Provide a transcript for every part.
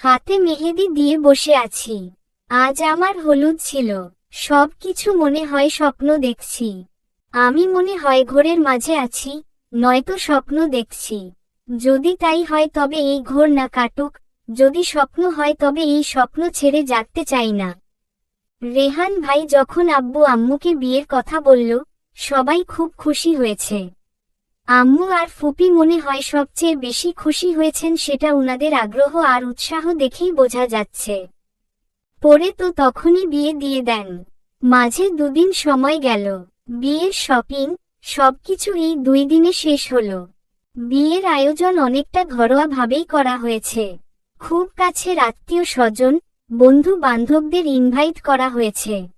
হাতে মেহেদি দিয়ে বসে আছি। আজ আমার হলুদ ছিল। সব কিছু মনে হয় স্বপ্ন দেখছি। আমি মনে হয় ঘোরের মাঝে আছি, নয়তো স্বপ্ন দেখছি। যদি তাই হয় তবে এই ঘোর না কাটুক, যদি স্বপ্ন হয় তবে এই স্বপ্ন ছেড়ে জাগতে চাই না। রেহান ভাই যখন আব্বু আম্মুকে বিয়ের কথা বলল, সবাই খুব খুশি হয়েছে। আম্মু আর ফুপি মনে হয় সবচেয়ে বেশি খুশি হয়েছেন সেটা উনাদের আগ্রহ আর উৎসাহ দেখেই বোঝা যাচ্ছে। পরে তো তখনই বিয়ে দিয়ে দেন। মাঝে দুদিন সময় গেল। বিয়ের শপিং, সবকিছু এই দুই দিনে শেষ হলো। বিয়ের আয়োজন অনেকটা ঘরোয়া ভাবেই করা হয়েছে। খুব কাছের আত্মীয় স্বজন, বন্ধু বান্ধবদের ইনভাইট করা হয়েছে।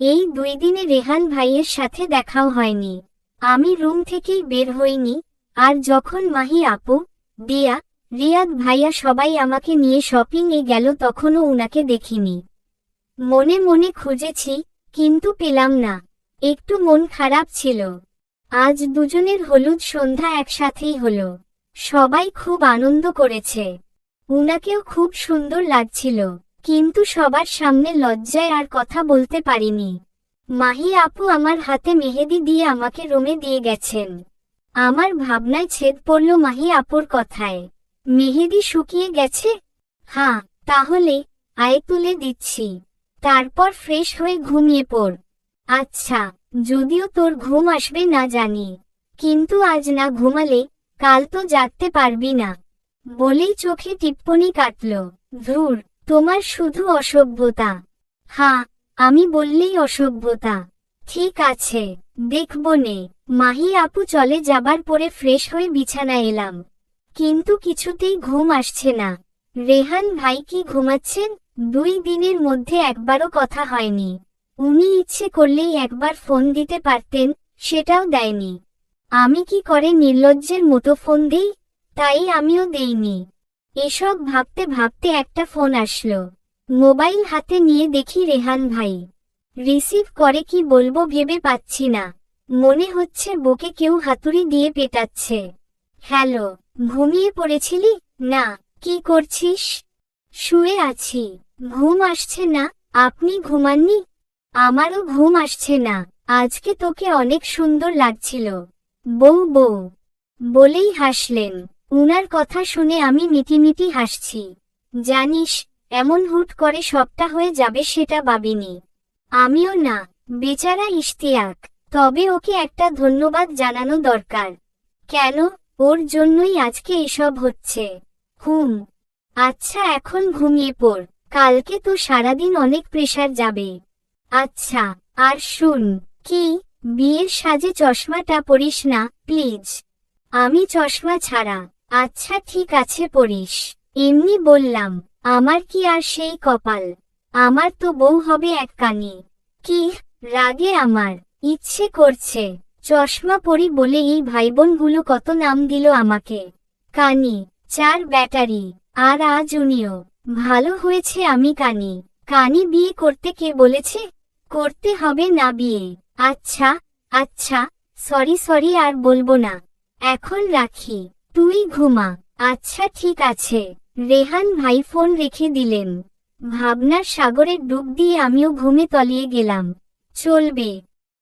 এই দুই দিনে রেহান ভাইয়ের সাথে দেখাও হয়নি। আমি রুম থেকেই বের হইনি, আর যখন মাহি আপু, দিয়া, রিয়াদ ভাইয়া সবাই আমাকে নিয়ে শপিং এ গেল তখনও উনাকে দেখিনি। মনে মনে খুঁজেছি, কিন্তু পেলাম না। একটু মন খারাপ ছিল। আজ দুজনের হলুদ সন্ধ্যা একসাথেই হলো। সবাই খুব আনন্দ করেছে। উনাকেও খুব সুন্দর লাগছিল, কিন্তু সবার সামনে লজ্জায় আর কথা বলতে পারিনি। মাহি আপু আমার হাতে মেহেদি দিয়ে আমাকে রুমে দিয়ে গেছেন। আমার ভাবনায় ছেদ পড়ল মাহি আপুর কথায়। মেহেদি শুকিয়ে গেছে? হ্যাঁ তাহলে আয় তুলে দিচ্ছি। তারপর ফ্রেশ হয়ে ঘুমিয়ে পড়। আচ্ছা যদিও তোর ঘুম আসবে না জানি। কিন্তু আজ না ঘুমালে কাল তো জাগতে পারবি না। বলেই চোখে টিপ্পনি কাটল। ধুর, তোমার শুধু অসভ্যতা। হ্যাঁ আমি বললেই অসভ্যতা। ঠিক আছে, দেখব নে। মাহি আপু চলে যাবার পরে ফ্রেশ হয়ে বিছানায় এলাম। কিন্তু কিছুতেই ঘুম আসছে না। রেহান ভাই কি ঘুমাচ্ছেন? দুই দিনের মধ্যে একবারও কথা হয়নি। উনি ইচ্ছে করলেই একবার ফোন দিতে পারতেন, সেটাও দেয়নি। আমি কি করে নির্লজ্জের মতো ফোন দিই? তাই আমিও দেইনি। এসব ভাবতে ভাবতে একটা ফোন আসলো। মোবাইল হাতে নিয়ে দেখি রেহান ভাই। রিসিভ করে কি বলব ভেবে পাচ্ছি না। মনে হচ্ছে বুকে কেউ হাতুড়ি দিয়ে পেটাচ্ছে। হ্যালো, ঘুমিয়ে পড়েছিলি? না, কি করছিস? শুয়ে আছি। ঘুম আসছে না, আপনি ঘুমাননি? আমারও ঘুম আসছে না, আজকে তোকে অনেক সুন্দর লাগছিল। বউ বউ। বলেই হাসলেন। উনার কথা শুনে আমি মিটিমিটি হাসছি। জানিস এমন হুট করে সবটা হয়ে যাবে সেটা ভাবিনি। আমিও না, বেচারা ইশতিয়াক, তবে ওকে একটা ধন্যবাদ জানানো দরকার। কেন? ওর জন্যই আজকে এসব হচ্ছে। হুম। আচ্ছা এখন ঘুমিয়ে পড়। কালকে তো সারাদিন অনেক প্রেসার যাবে। আচ্ছা আর শুন, কি? বিয়ের সাজে চশমাটা পরিস না, প্লিজ। আমি চশমা ছাড়া। আচ্ছা ঠিক আছে পড়িস এমনি বললাম। আমার কি আর সেই কপাল? আমার তো বউ হবে এক কানি কি রাগে আমার? ইচ্ছে করছে। চশমা পরি বলে এই ভাইবোনগুলো কত নাম দিল আমাকে। কানি, চার ব্যাটারি, আর আজ উনিও। ভালো হয়েছে আমি কানি। কানি বিয়ে করতে কে বলেছে? করতে হবে না বিয়ে। আচ্ছা আচ্ছা সরি সরি আর বলব না। এখন রাখি। তুই ঘুমা। আচ্ছা ঠিক আছে। রেহান ভাই ফোন রেখে দিলেন। ভাবনার সাগরে ডুব দিয়ে আমিও ঘুমে তলিয়ে গেলাম। চলবে।